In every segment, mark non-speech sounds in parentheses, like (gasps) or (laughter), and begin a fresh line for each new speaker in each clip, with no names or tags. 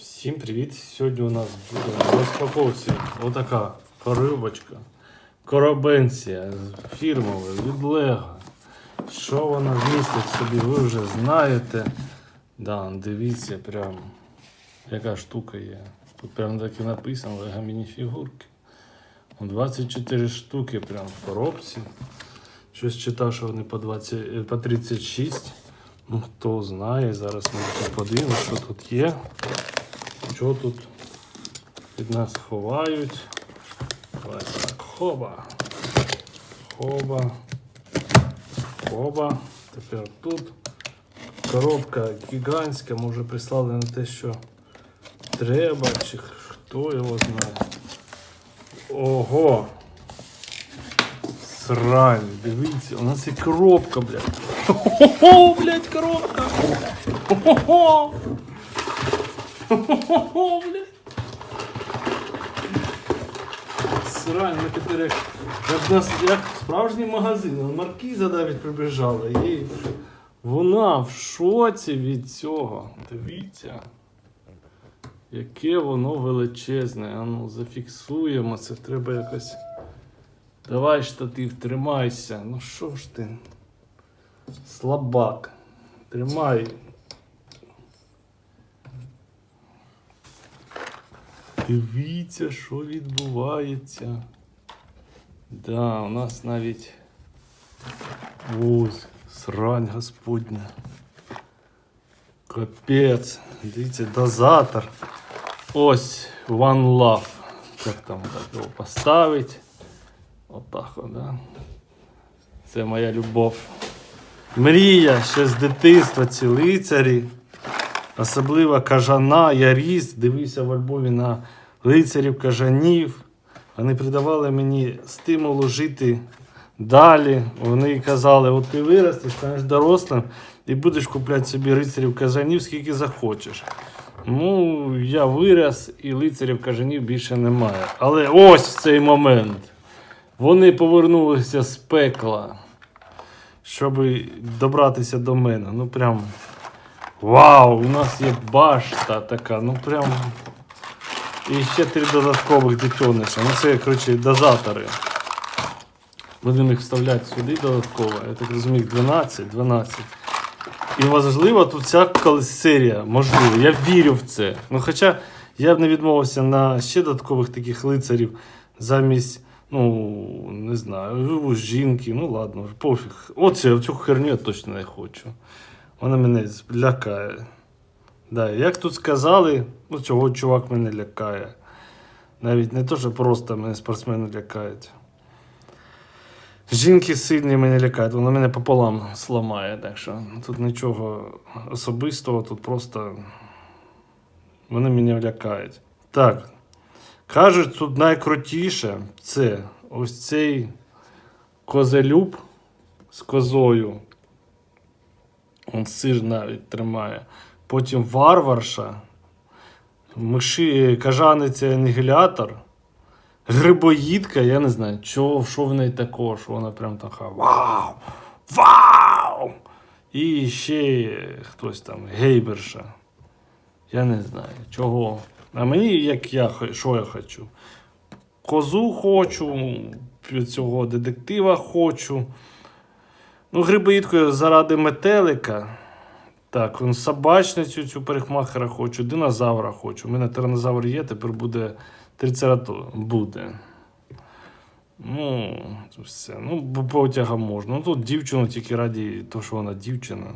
Всім привіт! Сьогодні у нас буде в розпаковці отака коробочка. Коробенція фірмова від Лего. Що вона вмістить собі, ви вже знаєте. Да, дивіться, прям яка штука є. Тут прям так і написано Лего мініфігурки. 24 штуки прям в коробці. Щось читав, що вони по, 20, е, по 36. Ну, хто знає, зараз ми подивимося, що тут є. Що тут від нас ховають? Давай так, хоба. Хоба. Хоба. Тепер тут. Коробка гігантська, може прислали на те, що треба, чи хто його знає. Ого! Срань, дивіться, у нас є коробка, блядь. (laughs) Хо-хо-хо, блядь, коробка! Хо-хо-хо! Хо-хо-хо, блядь. Срань, ми тепер як, як, нас, як справжній магазин. Маркіза навіть прибіжала. І вона в шоці від цього. Дивіться. Яке воно величезне. А зафіксуємо це. Треба якось. Давай штатив, тримайся. Ну що ж ти? Слабак. Тримай. Дивіться, що відбувається. Да, у нас навіть ось срань господня. Капець. Дивіться, дозатор. Ось One Love. Як там так його поставить? Отак, от, да? Це моя любов. Мрія ще з дитинства ці лицарі. Особливо кажана, я ріс, дивився в альбомі на лицарів кажанів. Вони придавали мені стимулу жити далі. Вони казали, от ти виростеш, станеш дорослим і будеш купляти собі лицарів кажанів, скільки захочеш. Ну, я вирос і лицарів кажанів більше немає. Але ось в цей момент вони повернулися з пекла, щоб добратися до мене. Ну прям. Вау, у нас є башта така, ну прям. І ще три додаткових детониша. Ну це, коротше, дозатори. Будемо їх вставляти сюди додатково. Я так розумію, 12, 12. І можливо, тут ця колись серія, можливо, я вірю в це. Ну, хоча я б не відмовився на ще додаткових таких лицарів замість, ну, не знаю, жінки, ну ладно, пофіг. Оце, цю херню я точно не хочу. Вона мене лякає. Да, як тут сказали, ну цього чувак мене лякає. Навіть не то, що просто мене спортсмени лякають. Жінки сильні мене лякають, вона мене пополам сламає, так що тут нічого особистого, тут просто вони мене лякають. Так. Кажуть, тут найкрутіше це ось цей козелюб з козою. Он сир навіть тримає. Потім варварша, миші, кажаниця анігілятор, грибоїдка, я не знаю, що, що в неї такого, вона прям така вау! Вау! І ще хтось там, гейберша. Я не знаю, чого. А мені, як я, що я хочу? Козу хочу, цього детектива хочу. Ну, грибоїдкою заради метелика. Так, собачницю цю парикмахера хочу, динозавра хочу. У мене тиранозавр є, тепер буде трицератоп. Буде. Ну, все. Ну, бо потяга можна. Ну тут дівчину тільки раді того, що вона дівчина.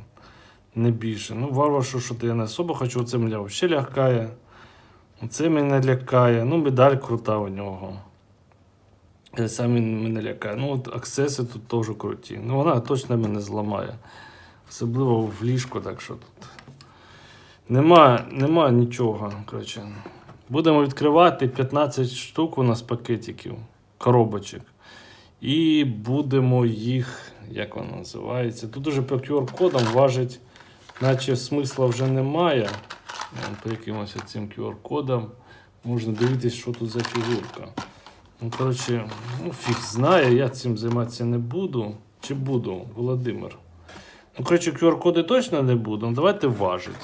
Не більше. Ну, варваршу, що то я не особо хочу, оце мене взагалі лякає. Оце мене лякає. Ну, медаль крута у нього. Сам він мене лякає. Ну, от аксеси тут теж круті. Ну, вона точно мене зламає. Особливо в ліжку, так що тут. Нема, нема нічого. Коротше. Будемо відкривати 15 штук у нас пакетиків, коробочок. І будемо їх, як воно називається. Тут уже по QR-кодам важить, наче смисла вже немає. По якимось цим QR-кодам можна дивитися, що тут за фігурка. Ну, коротше, ну, фіг знає, я цим займатися не буду. Чи буду, Володимир? Ну, коротше, QR-коди точно не буду. Ну, давайте важить.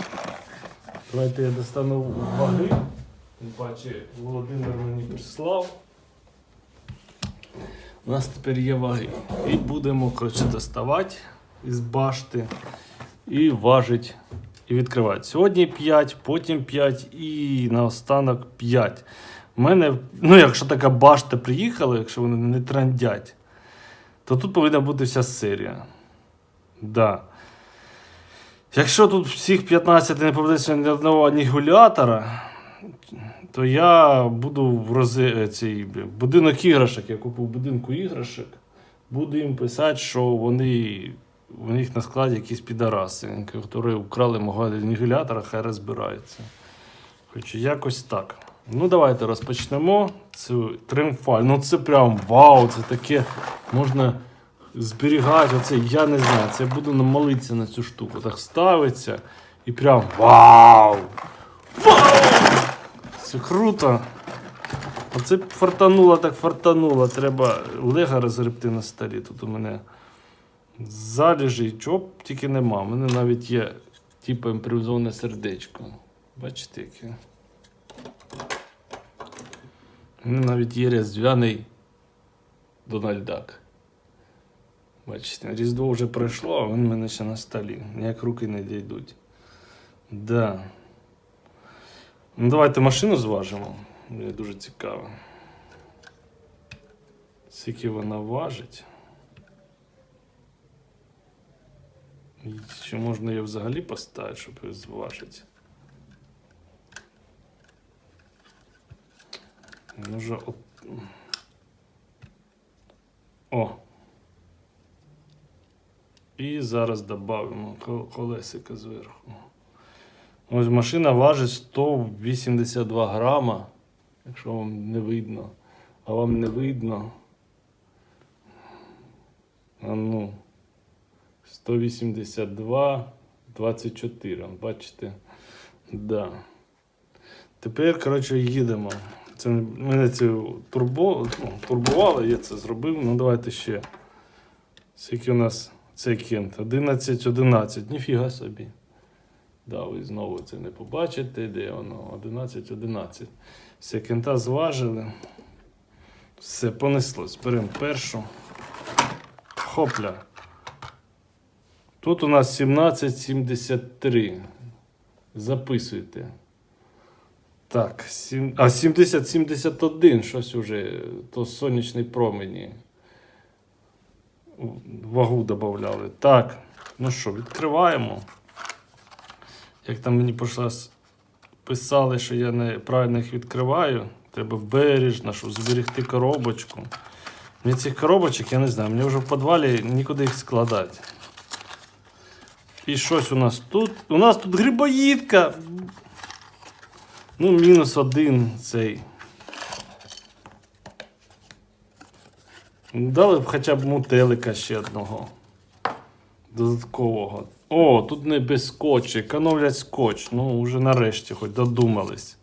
Давайте я достану ваги. Тим паче Володимир мені прислав. У нас тепер є ваги. І будемо коротше, доставати із башти і важить і відкривати. Сьогодні 5, потім 5 і наостанок 5. У мене, ну якщо така башта приїхала, якщо вони не трандять, то тут повинна бути вся серія. Да. Якщо тут всіх 15 не попадеться ні одного анігулятора, то я буду в рози, е, цей будинок іграшок. Я купив будинку іграшок. Буду їм писати, що вони у них на складі якісь підараси, які украли мого анігулятора, хай розбираються. Хоч якось так. Ну, давайте розпочнемо цю тримфаль. Ну це прям вау, це таке можна зберігати. Оце я не знаю. Це я буду намолитися на цю штуку. Так ставиться і прям вау! Вау! Це круто. Оце фартануло, так фартануло. Треба лего розгребти на столі. Тут у мене залежі, чого б тільки нема. У мене навіть є типу імпровізоване сердечко. Бачите, яке? У мене навіть є різдвяний Дональд Дак. Бачите, Різдво вже пройшло, а він мене ще на столі. Ніяк руки не дійдуть. Да. Ну, давайте машину зважимо. Мені дуже цікаво. Скільки вона важить. І Чи можна її взагалі поставити, щоб її зважити? Може от... О. І зараз додамо колесика зверху. Ось машина важить 182 грама, якщо вам не видно. А вам не видно. А ну. 182, 24. Бачите? Да. Тепер, коротше, їдемо. Це мене це турбо, ну, турбувало, я це зробив. Ну давайте ще. Скільки у нас цей кент? 11, 11. Ніфіга собі. Да, ви знову це не побачите, де воно 11, 11. Все, кента зважили. Все, понеслось. Беремо першу. Хопля. Тут у нас 17,73. Записуйте. Так, сім... а 70-71, щось уже, то сонячний промені. Вагу додавали. Так, ну що, відкриваємо. Як там мені раз писали, що я неправильно їх відкриваю, треба бережно, щоб зберегти коробочку. Мені цих коробочок, я не знаю, мені вже в підвалі нікуди їх складати. І щось у нас тут. У нас тут грибоїдка. Ну, мінус один цей. Дали б хоча б мотелика ще одного. Додаткового. О, тут не без скотчу. Економлять скотч. Ну, вже нарешті хоч додумались.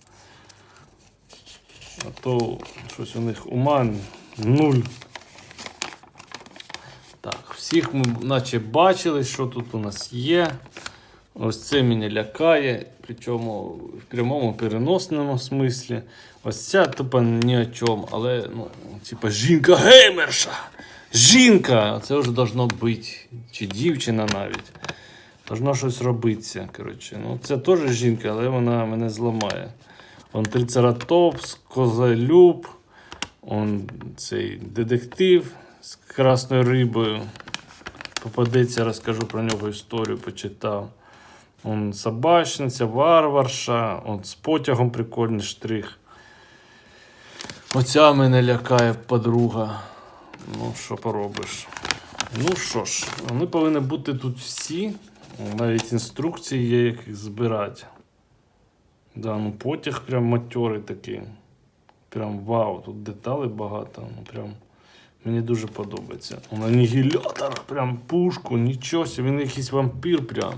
А то щось у них ума нуль. Так, всіх ми наче бачили, що тут у нас є. Ось це мене лякає, причому в прямому переносному смислі. Ось ця тупо ні о чому, але ну, типа жінка геймерша. Жінка! Це вже должно бути. Чи дівчина навіть. Должно щось робитися. Коротше. Ну, це теж жінка, але вона мене зламає. Он трицератопс, козалюб, он цей детектив з красною рибою. Попадеться, розкажу про нього історію, почитав. Он собачниця, варварша, он з потягом прикольний штрих. Оця мене лякає подруга. Ну, що поробиш? Ну що ж, вони повинні бути тут всі. Навіть інструкції є, як їх збирати. Да, ну потяг прям матьорий такий. Прям вау, тут деталей багато. Ну прям мені дуже подобається. Он анігілятор, прям пушку, нічого, він якийсь вампір прям.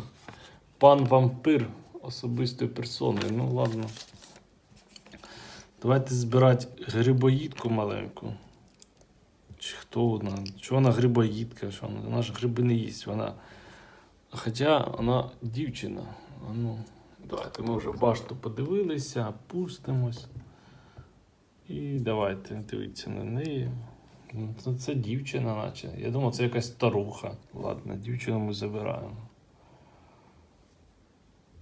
Пан вампир особистої персони. Ну ладно. Давайте збирати грибоїдку маленьку. Чи хто вона? Чого вона грибоїдка? Що вона? вона ж гриби не їсть. Вона. Хоча вона дівчина. А ну, Давайте ми вже башту подивилися, пустимось. І давайте дивіться на неї. Ну, Це, дівчина, наче. Я думав, це якась старуха. Ладно, дівчину ми забираємо.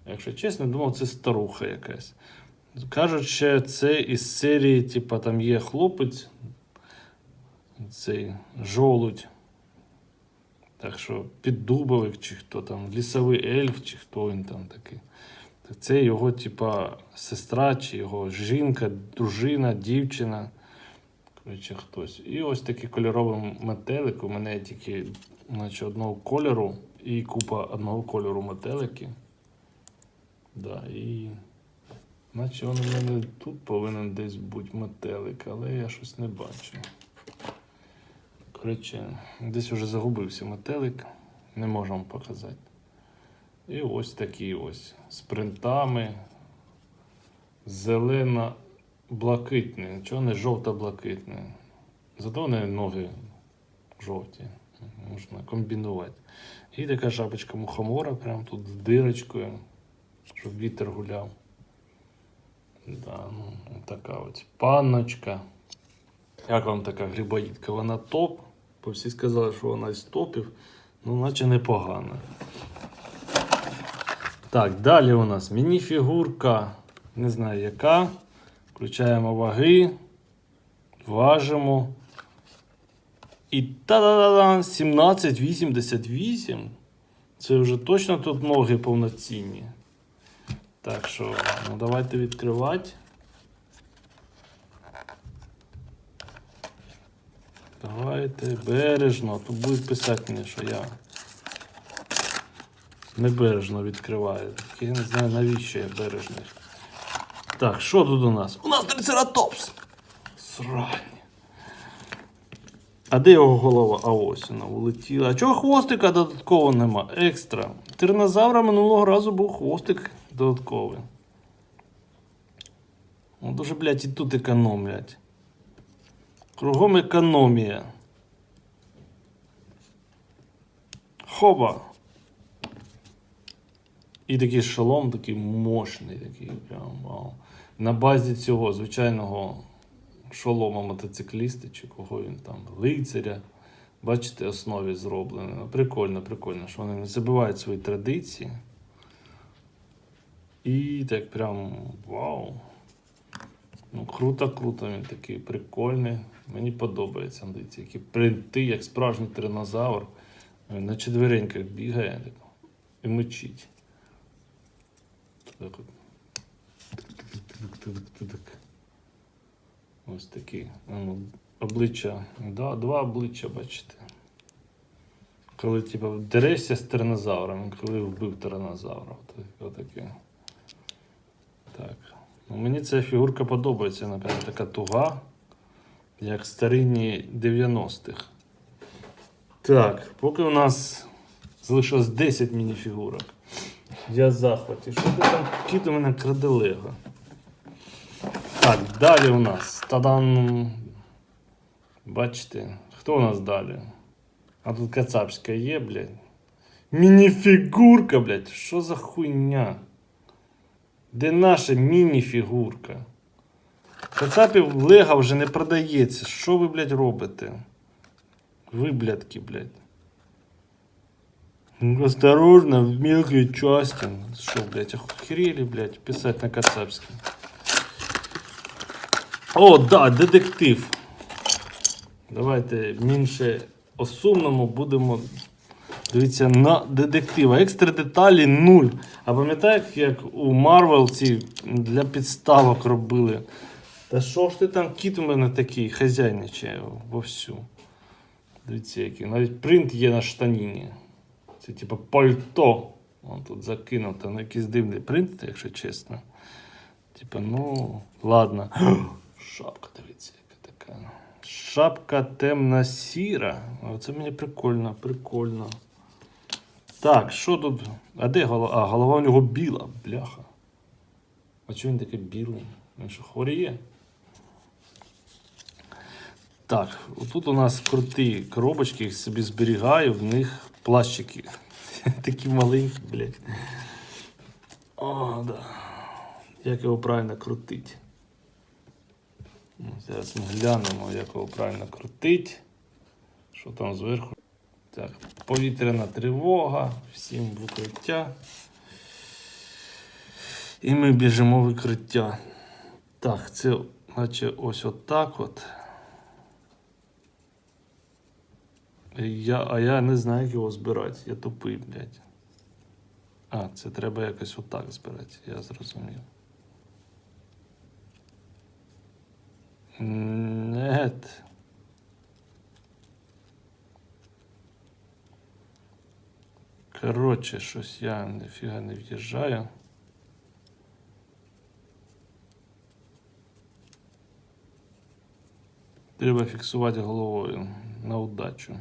Якщо чесно, думав, це старуха якась. Кажуть, що це із серії, типа, там є хлопець, цей жолудь. Так що піддубовик, чи хто там, лісовий ельф, чи хто він там такий. Так це його, типа, сестра, чи його жінка, дружина, дівчина. Коротше, хтось. І ось такий кольоровий метелик. У мене тільки наче, одного кольору і купа одного кольору метелики. Да, і наче він у мене тут повинен десь бути метелик, але я щось не бачу. Коротше, десь вже загубився метелик, не можемо показати. І ось такі ось з принтами. Зелено-блакитний, нічого не жовто-блакитний. Зато вони ноги жовті. Можна комбінувати. І така шапочка мухомора, прямо тут з дирочкою, щоб вітер гуляв. Да, ну, така ось панночка. Як вам така грибоїдка? Вона топ. Бо всі сказали, що вона із топів, ну наче непогана. Так, далі у нас мініфігурка, не знаю яка. Включаємо ваги, важимо. І та-да-да-да, 17,88. Це вже точно тут ноги повноцінні. Так що, ну давайте відкривати. Давайте бережно. Тут будуть писати мені, що я небережно відкриваю. Я не знаю, навіщо я бережний. Так, що тут у нас? У нас трицератопс! Срань. А де його голова? А ось вона улетіла. А чого хвостика додатково нема? Екстра. Тирнозавра минулого разу був хвостик додатковий. Ну, дуже, блядь, і тут економлять. Кругом економія. Хоба. І такий шолом, такий мощний, такий прям вау. На базі цього звичайного шолома мотоцикліста, чи кого він там, лицаря. Бачите, основі зроблено. Ну, Прикольно, прикольно, що вони не забувають свої традиції. І так прям вау. Ну, круто, круто, він такий прикольний. Мені подобається. Дивіться, які принти, як справжній тирнозавр. Він на четвереньках бігає так, і мечить. Так от. Ось такі. Ну, обличчя. Да, два обличчя, бачите. Коли типу, дерешся з тиранозавром, коли вбив тиранозавра. От- Отаке. Так. Ну, мені ця фігурка подобається, напевно, така туга, як старинні 90-х. Так, поки у нас залишилось 10 мініфігурок. Я в захваті. Що ти там кіт у мене краде Так, далі у нас. Тадан. Бачите, хто у нас далі? А тут кацапська є, блядь. Мініфігурка, блядь. Що за хуйня? Де наша мініфігурка? Кацапів Лего вже не продається. Що ви, блядь, робите? Ви, блядки, блядь. Осторожно, в мелкой части. Что, блядь, охерели, блядь, писать на кацапском. О, да, детектив. Давайте менше о сумному будемо дивитися на детектива. Екстра деталі нуль. А пам'ятаєте, як у Marvel ці для підставок робили? Та що ж ти там кіт у мене такий хазяйничає вовсю. Дивіться, який. Навіть принт є на штаніні. Це типу пальто. Он тут закинув, там якийсь дивний принт, якщо чесно. Типа, ну, ладно. (gasps) Шапка, дивіться, яка така. Шапка темна сіра. Оце мені прикольно, прикольно. Так, що тут? А де голова? А, голова у нього біла, бляха. А чого він такий білий? Він що хворіє? Так, тут у нас круті коробочки, їх собі зберігаю, в них плащики. (laughs) Такі маленькі, блядь. О, да. Як його правильно крутити. Ну, Зараз ми глянемо, як його правильно крутити. Що там зверху? Так, повітряна тривога, всім в укриття. І ми біжимо в укриття. Так, це наче ось отак от. Я, а я не знаю, як його збирати. Я тупий, блядь. А, це треба якось отак збирати, я зрозумів. Нет. Коротше, щось я ніфіга не в'їжджаю. Треба фіксувати головою на удачу.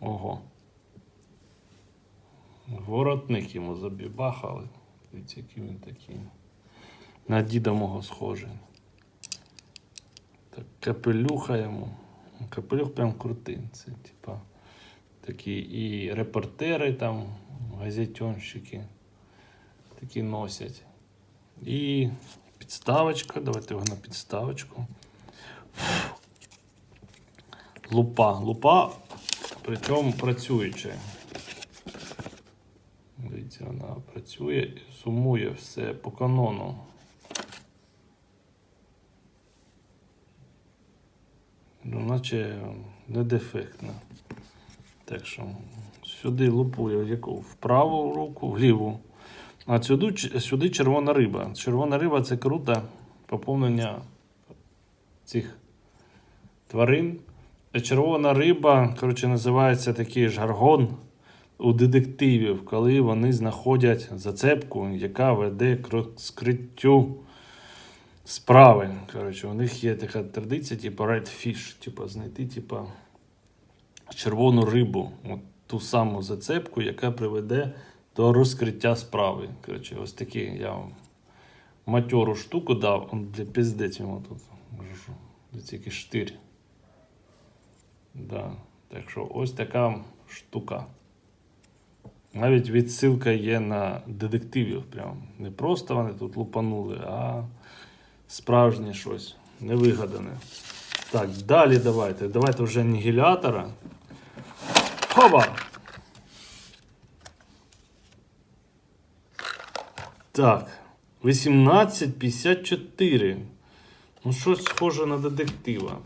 Ого. Воротник йому забібахали. Дивіться, який він такий. На діда мого схожий. Так, капелюха йому. Капелюх прям крутий. Це типа такі і репортери там, газетенщики такі носять. І підставочка. Давайте його на підставочку. Лупа. Лупа, причому працююча. Дивіться, вона працює і сумує все по канону. Ну, наче не дефектна. Так що сюди лупує в яку? В праву руку, в ліву. А сюди, сюди червона риба. Червона риба це круто поповнення цих тварин. Червона риба, коротше, називається такий жаргон у детективів, коли вони знаходять зацепку, яка веде к розкриттю справи. Коротше, у них є така традиція, типу red fish, типу, знайти, типу, червону рибу, от ту саму зацепку, яка приведе до розкриття справи. Коротше, ось такі я вам матьору штуку дав, он для піздець йому тут. Який штир. Да. Так що ось така штука. Навіть відсилка є на детективів. Прям. Не просто вони тут лупанули, а справжнє щось невигадане. Так, далі давайте. Давайте вже анігілятора. Хоба! Так. 1854. Ну, щось схоже на детектива.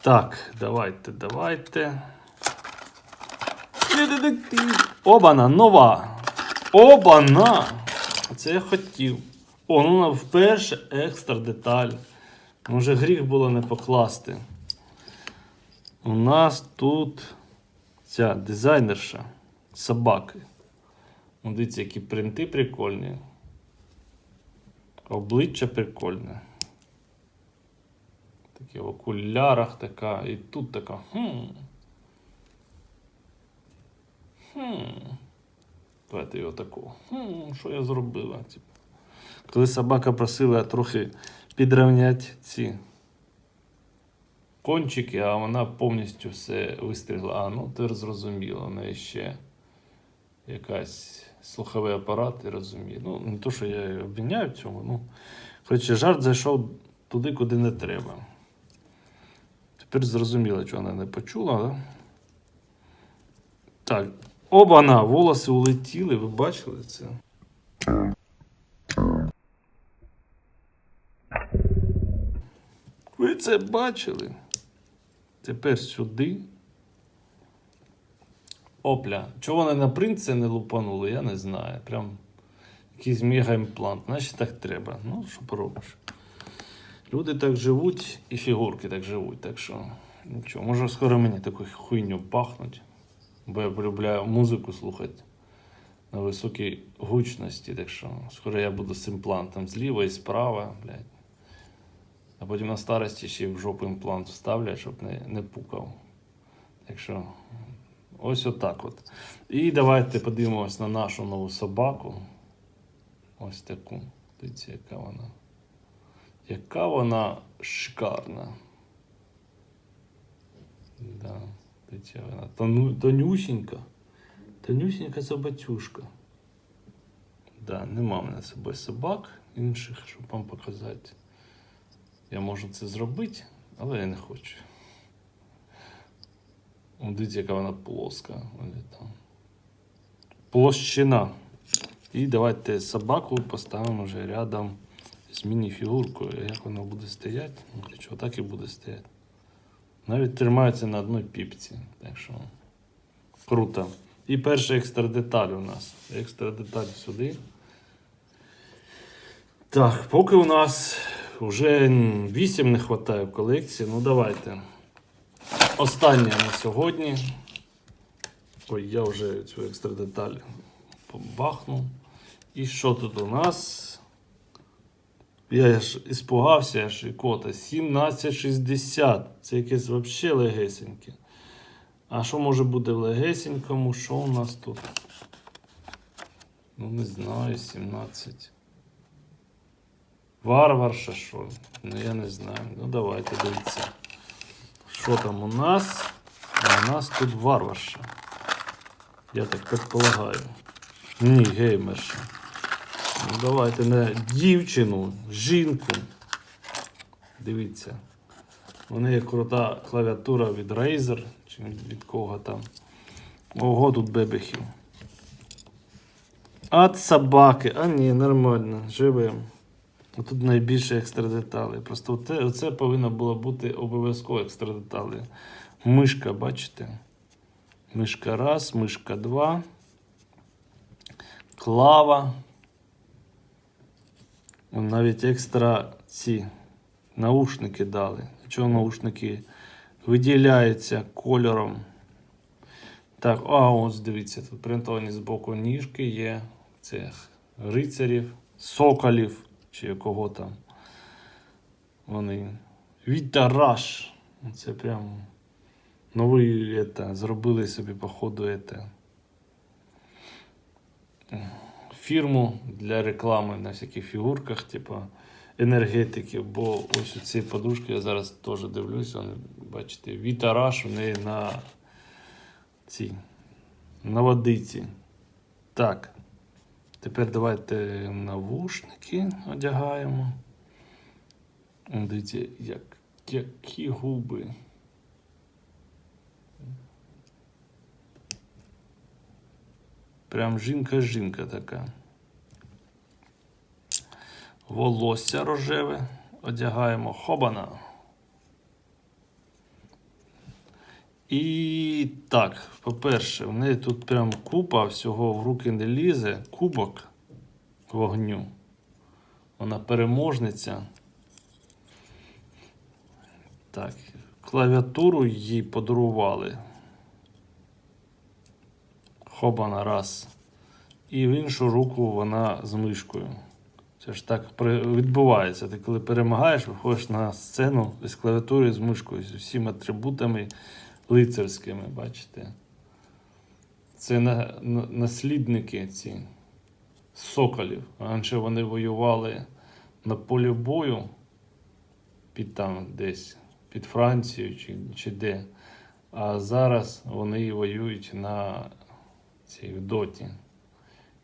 Так, давайте, давайте. Це детектив. Обана, нова. Обана! Це я хотів. О, ну вперше екстра деталь. Може, гріх було не покласти. У нас тут ця дизайнерша собаки. Ну, дивіться, які принти прикольні. Обличчя прикольне. Таке в окулярах така. І тут така. Хм. Хм. Давайте його такого. Хм, що я зробила? Типу. Коли собака просила трохи підрівняти ці кончики, а вона повністю все вистрігла. А, ну ти зрозуміла, у неї ще якась слуховий апарат і розуміє. Ну, не то, що я її обвиняю в цьому, ну. Коротше, жарт зайшов туди, куди не треба. Тепер зрозуміло, що вона не почула, да? Так. Оба-на, волоси улетіли, ви бачили це? Ви це бачили? Тепер сюди. Опля. Чого вони на принце не лупанули, я не знаю. Прям якийсь мегаімплант. Значить так треба. Ну, що поробиш. Люди так живуть і фігурки так живуть. Так що нічого. Може скоро мені таку хуйню пахнуть. Бо я полюбляю музику слухати на високій гучності. Так що скоро я буду з імплантом зліва і справа, блядь. А потім на старості ще в жопу імплант вставлять, щоб не, не пукав. Так що ось отак от. І давайте подивимось на нашу нову собаку. Ось таку. Дивіться, яка вона. Яка вона шикарна. Да. Хоча вона тону, тонюсінька. Тонюсінька собачушка. Да, нема в мене з собак інших, щоб вам показати. Я можу це зробити, але я не хочу. Дивіться, яка вона плоска. Площина. І давайте собаку поставимо вже рядом з міні-фігуркою. Як вона буде стояти? Ну, Що так і буде стояти. Навіть тримається на одній піпці. Так що круто. І перша екстра деталь у нас. Екстра деталь сюди. Так, поки у нас вже 8 не вистачає в колекції, ну давайте. Останнє на сьогодні. Ой, я вже цю екстра деталь побахнув. І що тут у нас? Я ж іспугався, аж і кота. 1760. Це якесь взагалі легесеньке. А що може бути в легесенькому? Що у нас тут? Ну, не знаю, 17. Варварша що? Ну я не знаю. Ну давайте дивіться. Що там у нас? А у нас тут варварша. Я так предполагаю. Ні, геймерша. Ну, давайте не дівчину, жінку. Дивіться. У неї крута клавіатура від Razer чи від кого там. Ого, тут бебехів. От собаки. А ні, нормально, живемо. Тут найбільше екстра деталей. Просто оце повинно було бути обов'язково екстра деталі. Мишка, бачите? Мишка раз, мишка два. Клава. Навіть екстра ці наушники дали. Чого наушники виділяються кольором. Так, а ось дивіться, тут принтовані з боку ніжки є цих рицарів, соколів чи кого там. Вони. Вітараш. Це прям новий это, зробили собі, походу, это, фірму для реклами на всяких фігурках, типу енергетики. Бо ось ці подушки я зараз теж дивлюся. Бачите, вітараш в неї на цій на водиці. Так. Тепер давайте навушники одягаємо. Дивіться, як, які губи. Прям жінка-жінка така. Волосся рожеве одягаємо. Хобана. І так, по-перше, в неї тут прям купа всього в руки не лізе, кубок вогню. Вона переможниця. Так, клавіатуру їй подарували. Хобана раз. І в іншу руку вона з мишкою. Це ж так відбувається. Ти коли перемагаєш, виходиш на сцену з клавіатурою з мишкою, з усіма атрибутами лицарськими, бачите. Це на, на, наслідники ці соколів. Раніше вони воювали на полі бою під там десь, під Францією чи, чи де. А зараз вони воюють на цій доті.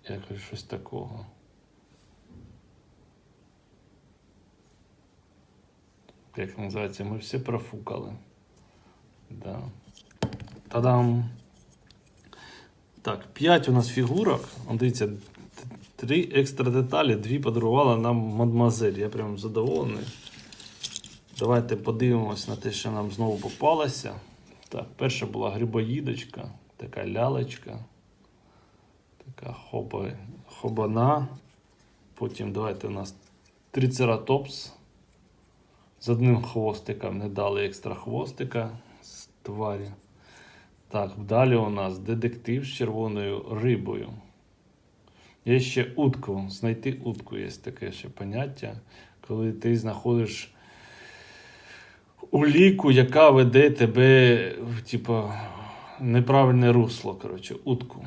Якось щось такого. Як називається, ми все профукали. Да. Та-дам! Так, 5 у нас фігурок. Дивіться, т- три екстра деталі, дві подарувала нам мадмазель. Я прям задоволений. Давайте подивимось на те, що нам знову попалося. Так, перша була грибоїдочка, така лялечка, така хоба, хобана. Потім давайте у нас трицератопс. З одним хвостиком не дали екстра хвостика тварі. Так, далі у нас детектив з червоною рибою. Є ще утку. Знайти утку є таке ще поняття, коли ти знаходиш уліку, яка веде тебе в типу, неправильне русло. Коротше, утку.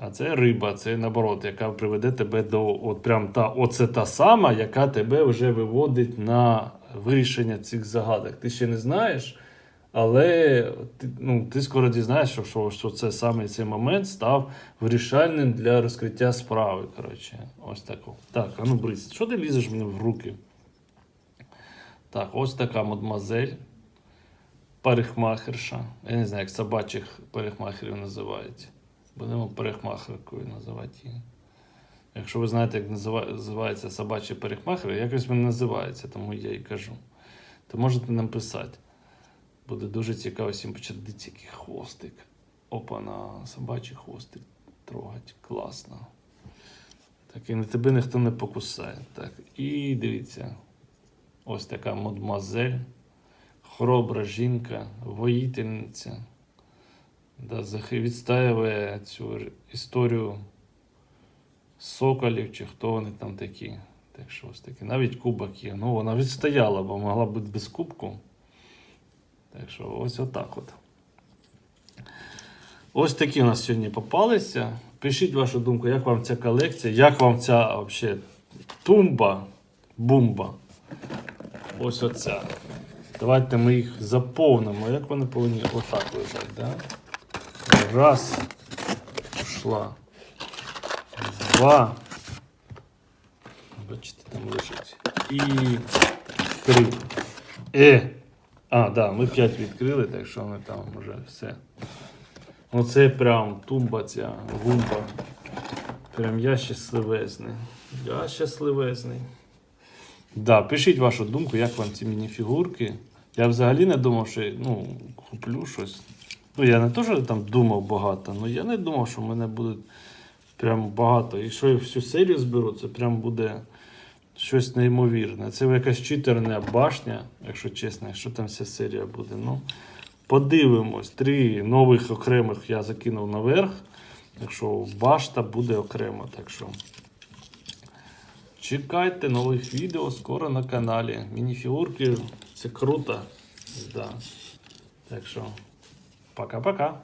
А це риба, це наоборот, яка приведе тебе до от прям та, оце та сама, яка тебе вже виводить на вирішення цих загадок. Ти ще не знаєш, Але ну, ти скоро дізнаєшся, що, що це саме цей момент став вирішальним для розкриття справи. Коротше, ось так. Так, а ну Брись, що ти лізеш мені в руки? Так, ось така мадмазель. Парикмахерша. Я не знаю, як собачих парикмахерів називають. Будемо парикмахеркою називати її. Якщо ви знаєте, як називається собачий парикмахер, якось він називається, тому я і кажу. То можете написати. Буде дуже цікаво всім почати. Який хвостик. Опа, на собачий хвостик трогать. Класно. Так, і на тебе ніхто не покусає. Так, і дивіться. Ось така мадмазель. Хоробра жінка, воїтельниця. Да, відстаює цю історію соколів, чи хто вони там такі. Так що ось такі. Навіть кубок є. Ну, вона відстояла, бо могла бути без кубку. Так що ось отак от. Ось такі у нас сьогодні попалися. Пишіть вашу думку, як вам ця колекція, як вам ця вообще тумба, бумба. Ось оця. Давайте ми їх заповнимо. Як вони повинні отак лежать, да? Раз. Пішла. Два. Бачите, там лежить. І три. Е. А, да, ми 5 відкрили, так що вони там вже все. Оце прям тумба ця, гумба. Прям я щасливезний. Я щасливезний. Да, пишіть вашу думку, як вам ці мініфігурки. Я взагалі не думав, що ну, куплю щось. Ну, я не що там думав багато, але я не думав, що в мене буде прям багато. Якщо я всю серію зберу, це прям буде щось неймовірне. Це якась читерна башня, якщо чесно, якщо там вся серія буде. Ну, подивимось. Три нових окремих я закинув наверх. Так що башта буде окремо. Так що чекайте нових відео скоро на каналі. Мініфігурки це круто. Да. Так що, пока-пока.